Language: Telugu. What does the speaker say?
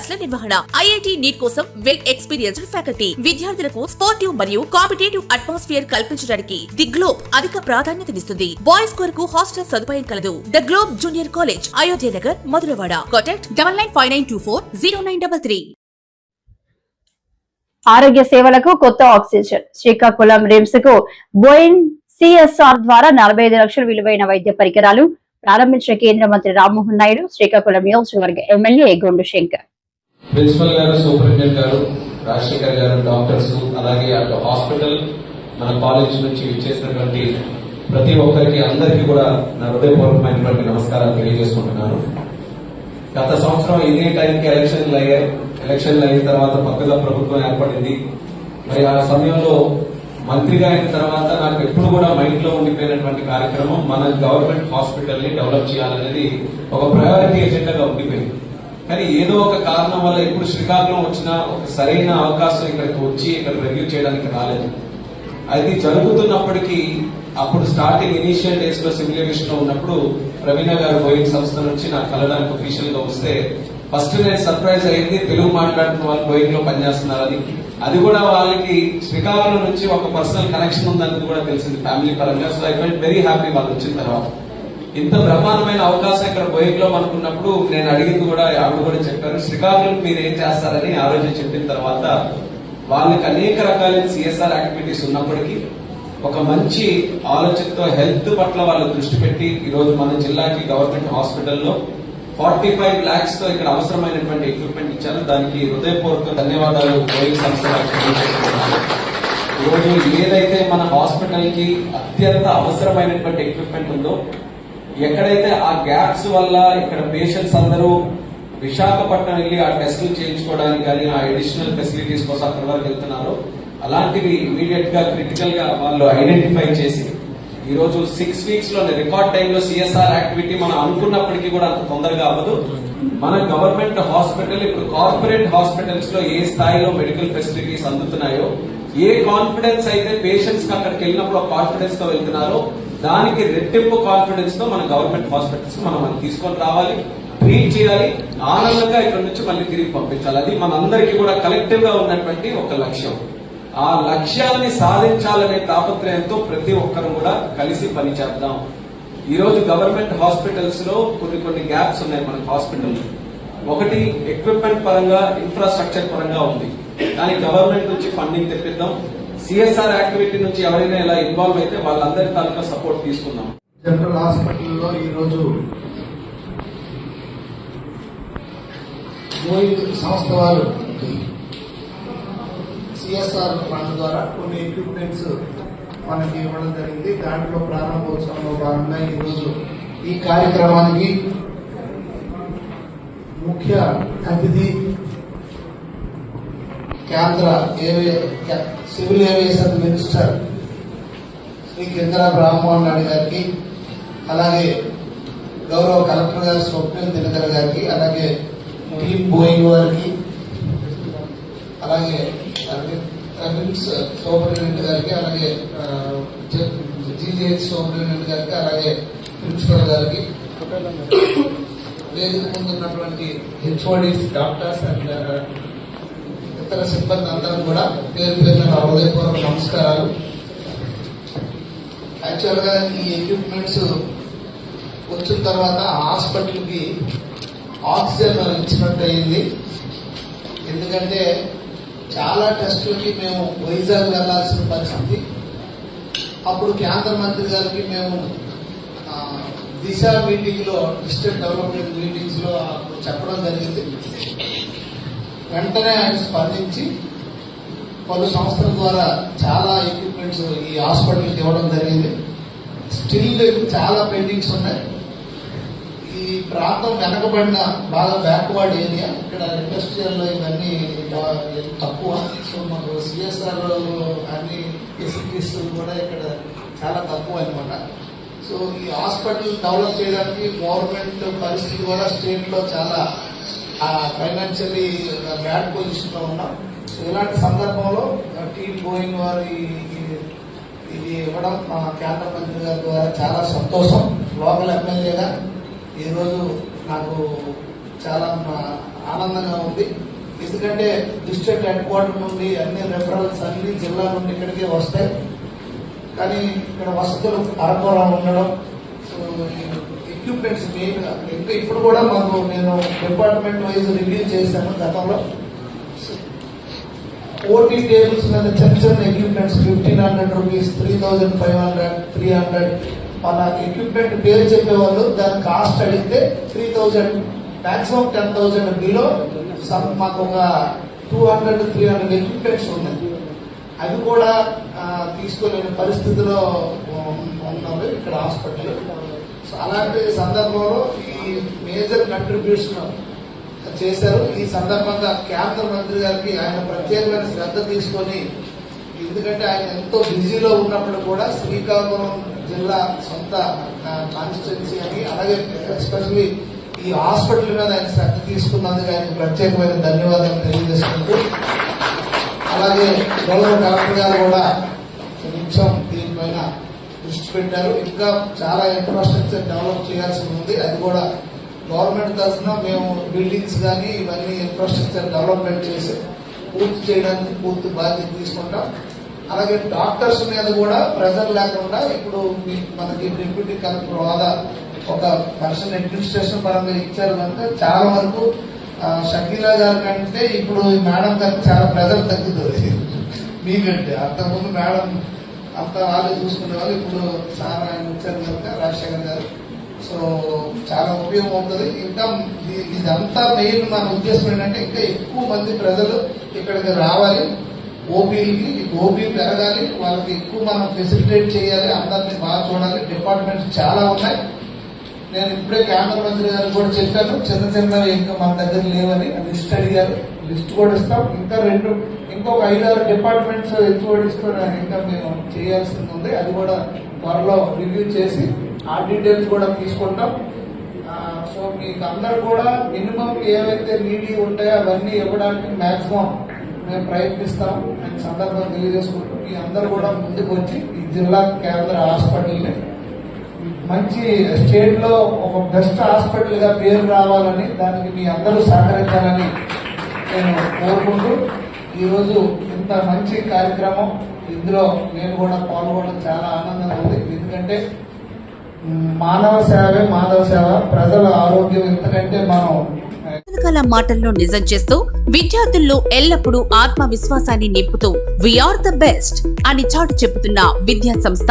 క్లాసుల నిర్వహణ. ఐఐటి నీట్ కోసం వెల్ ఎక్స్పీరియన్స్డ్ ఫ్యాకల్టీ. విద్యార్థులకు స్పోర్టివ్ మరియు కాంపిటేటివ్ అట్మాస్ఫియర్ కల్పించడానికి ది గ్లోబ్ అధిక ప్రాధాన్యతనిస్తుంది బాయ్స్ కొరకు హాస్టల్ సదుపాయం కలదు. The globe junior college Ayodhya Nagar Madhurawada. Contact double nine five nine two four zero nine double three. ఆరోగ్య సేవలకు కొత్త ఆక్సిజన్. శ్రీకాకుళం రిమ్స్కు బోయిన్ సిఎస్ఆర్ ద్వారా నలభై ఐదు లక్షల విలువైన వైద్య పరికరాలు ప్రారంభించిన కేంద్ర మంత్రి రామ్మోహన్ నాయుడు శ్రీకాకుళం నియోజకవర్గ ఎమ్మెల్యే గొండు శంకర్. ప్రిన్సిపల్ గారు సూపరింటెండెంట్ గారు రాజశేఖర్ గారు డాక్టర్స్ అలాగే అటు హాస్పిటల్ మన కాలేజ్ నుంచి ఇచ్చేసినటువంటి ప్రతి ఒక్కరికి అందరికీ కూడా నా హృదయపూర్వకమైనటువంటి నమస్కారాలు తెలియజేసుకుంటున్నాను. గత సంవత్సరం ఇదే టైంకి ఎలక్షన్లు అయ్యాయి ఎలక్షన్లు అయిన తర్వాత కొత్తగా ప్రభుత్వం ఏర్పడింది. మరి ఆ సమయంలో మంత్రిగా అయిన తర్వాత నాకు ఎప్పుడు కూడా మైండ్లో ఉండిపోయినటువంటి కార్యక్రమం మన గవర్నమెంట్ హాస్పిటల్ని డెవలప్ చేయాలనేది ఒక ప్రయారిటీ ఎజెండాగా ఉండిపోయింది. కానీ ఏదో ఒక కారణం వల్ల ఇప్పుడు శ్రీకాకుళం వచ్చిన ఒక సరైన అవకాశం ఇక్కడికి వచ్చి ఇక్కడ రివ్యూ చేయడానికి రాలేదు. అది జరుగుతున్నప్పటికీ అప్పుడు స్టార్టింగ్ ఇనీషియల్ డేస్లో సిమ్యులేషన్లో ఉన్నప్పుడు ప్రవీణ గారు బోయింగ్ సంస్థ నుంచి నాకు కలవడానికి అఫీషియల్గా వస్తే ఫస్ట్ నేను సర్ప్రైజ్ అయింది తెలుగు మాట్లాడుతున్న వాళ్ళు బోయింగ్లో పనిచేస్తున్నారని. అది కూడా వాళ్ళకి శ్రీకాకుళం నుంచి ఒక పర్సనల్ కనెక్షన్ ఉందన్నది కూడా తెలిసింది ఫ్యామిలీ పరంగా. So I felt very happy వాళ్ళు వచ్చిన తర్వాత. ఇంత బ్రహ్మాండమైన అవకాశం ఇక్కడ బోయింగ్లో లో నేను అడిగింది కూడా ఆవిడ కూడా చెప్పారు శ్రీకాకుళం మీరు ఏం చేస్తారని ఆ రోజు చెప్పిన తర్వాత వాళ్ళకి అనేక రకాలైన సిఎస్ఆర్ యాక్టివిటీస్ ఉన్నప్పటికీ ఒక మంచి ఆలోచనతో హెల్త్ పట్ల వాళ్ళు దృష్టి పెట్టి ఈ రోజు మన జిల్లాకి గవర్నమెంట్ హాస్పిటల్లో ఫార్టీ ఫైవ్ ల్యాక్స్తో ఇక్కడ అవసరమైనటువంటి ఎక్విప్మెంట్ ఇచ్చారు. దానికి హృదయపూర్వక ధన్యవాదాలు బోయింగ్ సంస్థ ఈరోజు ఏదైతే మన హాస్పిటల్కి అత్యంత అవసరమైనటువంటి ఎక్విప్మెంట్ ఉందో ఎక్కడైతే ఆ గ్యాప్స్ వల్ల ఇక్కడ పేషెంట్స్ అందరూ విశాఖపట్నం వెళ్ళి ఆ టెస్టులు చేయించుకోవడానికి కానీ ఆ అడిషనల్ ఫెసిలిటీస్ కోసం అక్కడ వరకు వెళ్తున్నారో. అలాంటివి ఇమీడియట్గా క్రిటికల్గా వాళ్ళు ఐడెంటిఫై చేసి ఈ రోజు సిక్స్ వీక్స్లో రికార్డ్ టైంలో సిఎస్ఆర్ యాక్టివిటీ మనం అనుకున్నప్పటికీ కూడా అంత తొందరగా అవ్వదు. మన గవర్నమెంట్ హాస్పిటల్ ఇప్పుడు కార్పొరేట్ హాస్పిటల్స్లో ఏ స్థాయిలో మెడికల్ ఫెసిలిటీస్ అందుతున్నాయో ఏ కాన్ఫిడెన్స్ అయితే పేషెంట్స్కి అక్కడికి వెళ్ళినప్పుడు కాన్ఫిడెన్స్తో వెళ్తున్నారో దానికి రెట్టింపు కాన్ఫిడెన్స్తో మన గవర్నమెంట్ హాస్పిటల్స్ మనం తీసుకొని రావాలి ట్రీట్ చేయాలి ఆనందంగా ఇక్కడ నుంచి మళ్ళీ తిరిగి పంపించాలి. అది మనందరికీ కూడా కలెక్టివ్గా ఉన్నటువంటి ఒక లక్ష్యం. ఆ లక్ష్యాన్ని సాధించాలనే తాపత్రయంతో ప్రతి ఒక్కరు కూడా కలిసి పనిచేద్దాం ఈ రోజు గవర్నమెంట్ హాస్పిటల్స్లో కొన్ని కొన్ని గ్యాప్స్ ఉన్నాయి మన హాస్పిటల్ ఒకటి ఎక్విప్మెంట్ పరంగా ఇన్ఫ్రాస్ట్రక్చర్ పరంగా ఉంది. కానీ గవర్నమెంట్ నుంచి ఫండింగ్ తెప్పిద్దాం. సిఎస్ఆర్ యాక్టివిటీ నుంచి ఎవరైనా ఇలా ఇన్వాల్వ్ అయితే వాళ్ళందరి తాలూకా సపోర్ట్ తీసుకుందాం. జనరల్ హాస్పిటల్లో ఈరోజు బోయింగ్ సంస్థ వారు సిఎస్ఆర్ ఫండ్ ద్వారా కొన్ని ఎక్విప్మెంట్స్ మనకి ఇవ్వడం జరిగింది. దాంట్లో ప్రారంభోత్సవంలో భాగంగా ఈరోజు ఈ కార్యక్రమానికి ముఖ్య అతిథి కేంద్ర ఏవే సివిల్ ఏవియేషన్ మినిస్టర్ శ్రీ కిందర బ్రాహ్మణ్ నాయుడు గారికి అలాగే గౌరవ కలెక్టర్ గారు స్వప్నిల్ దినకర్ గారికి అలాగే టీమ్ బోయింగ్ వారికి అలాగే రిమ్స్ సూపరింటెండెంట్ గారికి అలాగే జీజీహెచ్ సూపరింటెండెంట్ గారికి అలాగే ప్రిన్సిపల్ గారికి వేదిక ముందు ఉన్నటువంటి హెచ్ఓడిస్ డాక్టర్స్ అండ్ ఇతర సిబ్బంది అందరూ కూడా పేరు పేరున నా హృదయపూర్వక నమస్కారాలు. యాక్చువల్గా ఈ ఎక్విప్మెంట్స్ వచ్చిన తర్వాత హాస్పిటల్కి ఆక్సిజన్ ఇచ్చినట్టు అయింది. ఎందుకంటే చాలా టెస్టులకి మేము వైజాగ్ వెళ్ళాల్సిన పరిస్థితి. అప్పుడు కేంద్ర మంత్రి గారికి మేము దిశ మీటింగ్లో డిస్ట్రిక్ట్ డెవలప్మెంట్ మీటింగ్స్లో అప్పుడు చెప్పడం జరిగింది. వెంటనే ఆయన స్పందించి పలు సంస్థల ద్వారా చాలా ఎక్విప్మెంట్స్ ఈ హాస్పిటల్కి ఇవ్వడం జరిగింది. స్టిల్ చాలా పెండింగ్స్ ఉన్నాయి. ఈ ప్రాంతం వెనకబడిన బాగా బ్యాక్వర్డ్ ఏరియా ఇక్కడ ఇండస్ట్రియల్లో ఇవన్నీ తక్కువ. సో మాకు సిఎస్ఆర్ అన్ని ఫెసిలిటీస్ కూడా ఇక్కడ చాలా తక్కువ అనమాట సో ఈ హాస్పిటల్ డెవలప్ చేయడానికి గవర్నమెంట్ పరిస్థితి కూడా స్టేట్లో చాలా ఫైనాన్షియల్లీ బ్యాడ్ పొజిషన్లో ఉన్నాం. సో ఇలాంటి సందర్భంలో టీ గోయింగ్ వారి ఇది ఇవ్వడం మా కేంద్ర మంత్రి గారి ద్వారా చాలా సంతోషం. లోకల్ ఎమ్మెల్యేగా ఈరోజు నాకు చాలా ఆనందంగా ఉంది. ఎందుకంటే డిస్ట్రిక్ట్ హెడ్ క్వార్టర్ నుండి అన్ని రెఫరల్స్ అన్ని జిల్లా నుండి ఇక్కడికే వస్తాయి. కానీ ఇక్కడ వసతులు అరకొర ఉండడం ఎక్విప్మెంట్స్ మెయిన్గా ఇంకా ఇప్పుడు కూడా మాకు నేను డిపార్ట్మెంట్ వైజ్ రివ్యూ చేశాను గతంలో. ఓటీ టేబుల్స్ మీద చిన్న చిన్న equipments fifteen hundred rupees three thousand five hundred three hundred మన ఎక్విప్మెంట్ పేరు చెప్పేవాళ్ళు దాని కాస్ట్ అడిగితే three thousand maximum ten thousand below some మాకు ఒక two hundred three hundred equipments ఉన్నాయి. అవి కూడా తీసుకోలేని పరిస్థితిలో ఉం- ఇక్కడ హాస్పిటల్ అలాంటి సందర్భంలో ఈ మేజర్ కంట్రిబ్యూషన్ చేశారు. ఈ సందర్భంగా కేంద్ర మంత్రి గారికి ఆయన ప్రత్యేకమైన శ్రద్ధ తీసుకొని ఎందుకంటే ఆయన ఎంతో బిజీలో ఉన్నప్పుడు కూడా శ్రీకాకుళం జిల్లా సొంత కాన్స్టిట్యున్సీ అని అలాగే ఎస్పెషల్లీ ఈ హాస్పిటల్ మీద ఆయన శ్రద్ధ తీసుకున్నందుకు ఆయన ప్రత్యేకమైన ధన్యవాదాలు తెలియజేసుకుంటూ అలాగే గౌరవ కలెక్టర్ గారు కూడా నిమిషం పెట్టారు. ఇంకా చాలా ఇన్ఫ్రాస్ట్రక్చర్ డెవలప్ చేయాల్సి ఉంది. అది కూడా గవర్నమెంట్ తరఫున మేము బిల్డింగ్స్ కానీ ఇవన్నీ ఇన్ఫ్రాస్ట్రక్చర్ డెవలప్మెంట్ చేసి పూర్తి చేయడానికి పూర్తి బాధ్యత తీసుకుంటాం. అలాగే డాక్టర్స్ మీద కూడా ప్రెజర్ లేకుండా ఇప్పుడు మనకి డిప్యూటీ కలెక్టర్ హోదా ఒక పర్సన్ అడ్మినిస్ట్రేషన్ పరంగా ఇచ్చారు కనుక చాలా వరకు షకీలా గారి కంటే ఇప్పుడు మేడం గారికి చాలా ప్రెజర్ తగ్గుతుంది. మీకంటే అంతకుముందు మేడం అంత వాళ్ళే చూసుకునే వాళ్ళు ఇప్పుడు సార్ ఆయన వచ్చారు కనుక రాజశేఖర్ గారు. సో చాలా ఉపయోగం అవుతుంది. ఇంకా ఇది- ఇదంతా మెయిన్ మన ఉద్దేశం ఏంటంటే ఇంకా ఎక్కువ మంది ప్రజలు ఇక్కడికి రావాలి. ఓపీలకి ఓపీ పెరగాలి. వాళ్ళకి ఎక్కువ మనం ఫెసిలిటేట్ చేయాలి. అందరినీ బాగా చూడాలి. డిపార్ట్మెంట్స్ చాలా ఉన్నాయి. నేను ఇప్పుడే కేంద్ర మంత్రి గారు కూడా చెప్పాను చిన్న చిన్న ఇంకా మన దగ్గర లేవని లిస్ట్ అడిగారు. లిస్ట్ కూడా ఇస్తాం. ఇంకా రెండు ఇంకొక ఐదారు డిపార్ట్మెంట్స్ హెచ్ఓడిస్ కూడా ఇంకా మేము చేయాల్సింది ఉంది. అది కూడా త్వరలో రివ్యూ చేసి ఆ డీటెయిల్స్ కూడా తీసుకుంటాం. సో మీకు అందరు కూడా మినిమం ఏవైతే నీడి ఉంటాయో అవన్నీ ఇవ్వడానికి మాక్సిమం మేము ప్రయత్నిస్తాం అని సందర్భం తెలియజేసుకుంటూ మీ అందరు కూడా ముందుకు వచ్చి ఈ జిల్లా కేంద్ర హాస్పిటల్ని మంచి స్టేట్లో ఒక బెస్ట్ హాస్పిటల్గా పేరు రావాలని దానికి మీ అందరూ సహకరించాలని నేను కోరుకుంటూ ఈరోజు ఇంత మంచి కార్యక్రమం. ఇందులో నేను కూడా పాల్గొనడం చాలా ఆనందంగా ఉంది. ఎందుకంటే మానవ సేవే మానవ సేవ. ప్రజల ఆరోగ్యం ఎందుకంటే మనం రకరకాల మాటల్లో నిజం చేస్తూ విద్యార్థుల్లో ఎల్లప్పుడూ ఆత్మవిశ్వాసాన్ని నింపుతూ వీఆర్ ద బెస్ట్ అని చాటు చెబుతున్న విద్యా సంస్థ